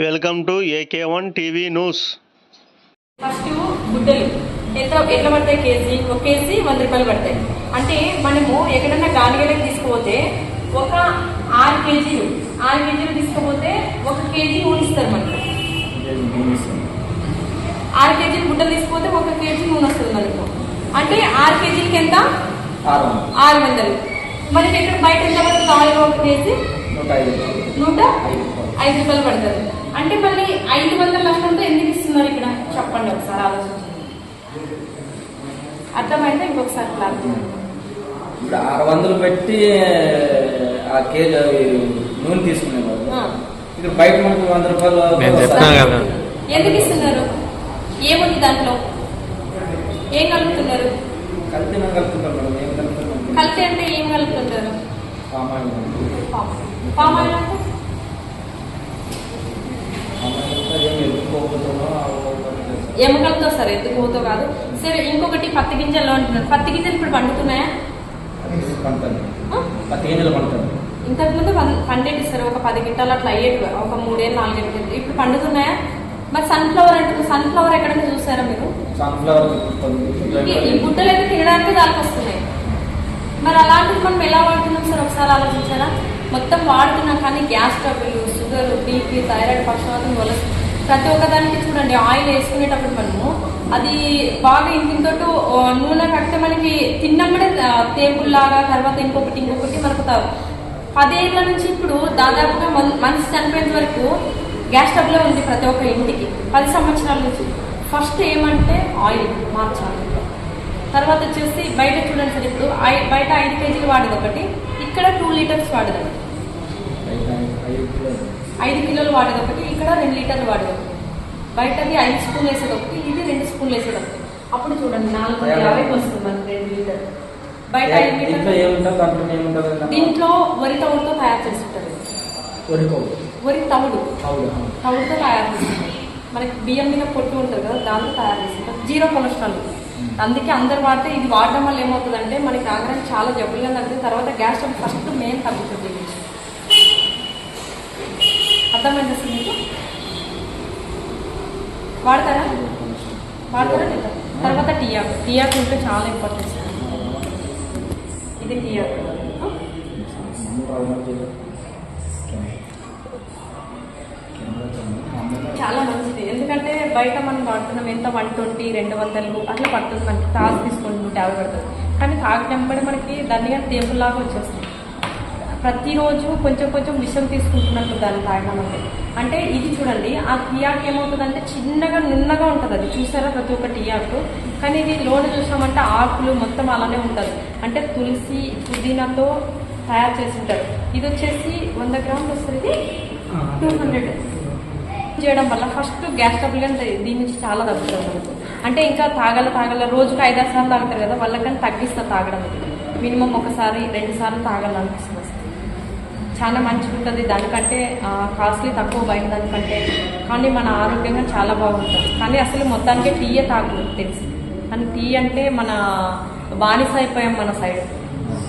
Welcome to AK one TV news. First గుడ్డలు. ఎంత ఎట్లా పడతాయి కేజీ? ఒక కేజీ వంద రూపాయలు పడతాయి. అంటే మనము ఎక్కడన్నా గాలిగలకు తీసుకుపోతే ఒక ఆరు కేజీలు. ఆరు కేజీలు తీసుకుపోతే ఒక కేజీ నూనె ఇస్తారు మనకు. ఆరు కేజీలు గుడ్డలు తీసుకుపోతే ఒక కేజీ నూనె వస్తుంది మనకు. అంటే ఆరు కేజీలకి ఎంత? ఆరు వందలు. మనకి ఎక్కడ బయట ఎంత పడుతుంది? ఆయిల్ ఒక కేజీ? నూట ఐదు రూపాయలు పడుతుంది. అంటే మళ్ళీ ఐదు వందల నష్టంతో ఎందుకు ఇస్తున్నారు ఇక్కడ? చెప్పండి ఒకసారి ఆలోచించండి. అర్థమైతే ఇంకొకసారి ఇప్పుడు ఆరు వందలు పెట్టి ఆ కేజీ నూనె తీసుకునేవారు. ఇక్కడ బయట మనకు వంద రూపాయలు నేను చెప్తాను కదా. ఎందుకు ఇస్తున్నారు? ఏముంది దాంట్లో? ఏం కలుపుతున్నారు? కలిపి మనం కలుపుకుంటాం మేడం ఏం కలుపుతున్నాం? కల్తీ అంటే ఏం కలుపుతుంటారు పామ్ ఆయిల్ పామ్ ఆయిల్ అంటే. ఎముకలతో సరే ఎత్తుకోతో కాదు. సరే ఇంకొకటి పత్తి గింజల్లో అంటున్నారు పత్తి గింజలు ఇప్పుడు పండుతున్నాయా? పది గింజలు ఇంతకుముందు పం- పండేటిస్తారు ఒక పది గిట్టాలు అట్లా అయ్యేటివి. ఒక మూడేళ్ళు నాలుగేళ్ళు. ఇప్పుడు పండుతున్నాయా? మరి సన్ఫ్లవర్ అంటే సన్ఫ్లవర్ ఎక్కడైనా చూసారా మీరు? సన్ఫ్లవర్ ఈ- ఈ బుట్టలు అయితే తినడానికి దానికి వస్తున్నాయి మరి అలాంటివి మనం ఎలా వాడుతున్నాం సార్? ఒకసారి ఆలోచించారా? మొత్తం వాడుతున్నాం కానీ gas trouble sugar BP thyroid పక్షవాతం వల్ల ప్రతి ఒక్కదానికి చూడండి ఆయిల్ వేసుకునేటప్పుడు మనము అది బాగా ఇంటితో నూనె కడితే మనకి తిన్నప్పుడే తేపుల్లాగా తర్వాత ఇంకొకటి ఇంకొకటి మనకు పదేళ్ళ నుంచి ఇప్పుడు దాదాపుగా మనిషి చనిపోయేంత వరకు గ్యాస్ ట్రబులే ఉంది ప్రతి ఒక్క ఇంటికి. పది సంవత్సరాల నుంచి. ఫస్ట్ ఏమంటే ఆయిల్ మార్చాలి. తర్వాత వచ్చేసి బయట చూడండి సార్ ఇప్పుడు బయట ఐదు కేజీలు వాడేది ఒకటి ఇక్కడ టూ లీటర్స్ వాడేది. ఐదు కిలోలు వాడేది ఒకటి ఇక్కడ రెండు లీటర్లు వాడేది ఒకటి. బయటది ఐదు స్పూన్లు వేసేది ఒకటి ఇది రెండు స్పూన్లు వేసేది ఒకటి. అప్పుడు చూడండి నాలుగు వందల యాభైకి వస్తుంది మనకి రెండు లీటర్ బయట దీంట్లో వరి తవుడుతో తయారు చేసి ఉంటుంది వరికోవు వరి తవుడు. తవుడుతో తయారు చేస్తుంది మనకి బియ్యం మీద పొట్టు ఉంటుంది కదా దాంతో తయారు చేస్తుంది జీరో కొలెస్ట్రాల్. అందుకే అందరు వాడితే ఇది వాడడం వల్ల ఏమవుతుందంటే మనకి ఆగ్రహం చాలా జబ్బులుగా తగ్గుతుంది తర్వాత గ్యాస్ ట్రబుల్ ఫస్ట్ మెయిన్ తగ్గుతుంది. అర్థమైంది అసలు మీకు? వాడతారా? వాడతారా లేదా? తర్వాత టీఆక్ టీఆక్ ఉంటే చాలా ఇంపార్టెన్స్ ఇది టీఆక్ బయట మనం వాడుతున్నాం ఎంత? వన్ ట్వంటీ రెండు వందలు అట్లా పడుతుంది మనకి. తాగు తీసుకుంటూ ట్యాబ్ పడుతుంది. కానీ తాగినప్పుడే మనకి దాన్ని తేపులాగా వచ్చేస్తుంది. ప్రతిరోజు కొంచెం కొంచెం విషం తీసుకుంటున్నట్టు దాన్ని తాగడం అంటే. అంటే ఇది చూడండి ఆ టీయాక్ ఏమవుతుందంటే చిన్నగా నున్నగా ఉంటుంది అది. చూసారా ప్రతి ఒక్క టీయాకు? కానీ ఇది లోన చూసామంటే ఆకులు మొత్తం అలానే ఉంటుంది. అంటే తులసి పుదీనాతో తయారు చేసి ఉంటారు. ఇది వచ్చేసి వంద గ్రాములు వస్తుంది. టూ హండ్రెడ్ చేయడం వల్ల ఫస్ట్ గ్యాస్ ట్రబుల్ కానీ దీని నుంచి చాలా తగ్గుతుంది మనకు అంటే ఇంకా తాగల తాగల రోజుకు ఐదారు సార్లు తాగుతారు కదా వాళ్ళకని తగ్గిస్తా తాగడం. మినిమం ఒకసారి రెండు సార్లు తాగాలనిపిస్తుంది చాలా మంచిగా ఉంటుంది. దానికంటే కాస్ట్లీ తక్కువ బయట దానికంటే. కానీ మన ఆరోగ్యంగా చాలా బాగుంటుంది. కానీ అసలు మొత్తానికి టీయే తాగకూడదు తెలిసి. కానీ టీ అంటే మన బానిస అయిపోయాం మన సైడ్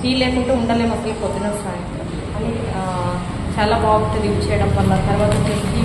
టీ లేకుంటే ఉండలేము అసలు పొద్దున సాయంత్రం. అని చాలా బాగుంటుంది యూజ్ చేయడం వల్ల. తర్వాత వచ్చేసి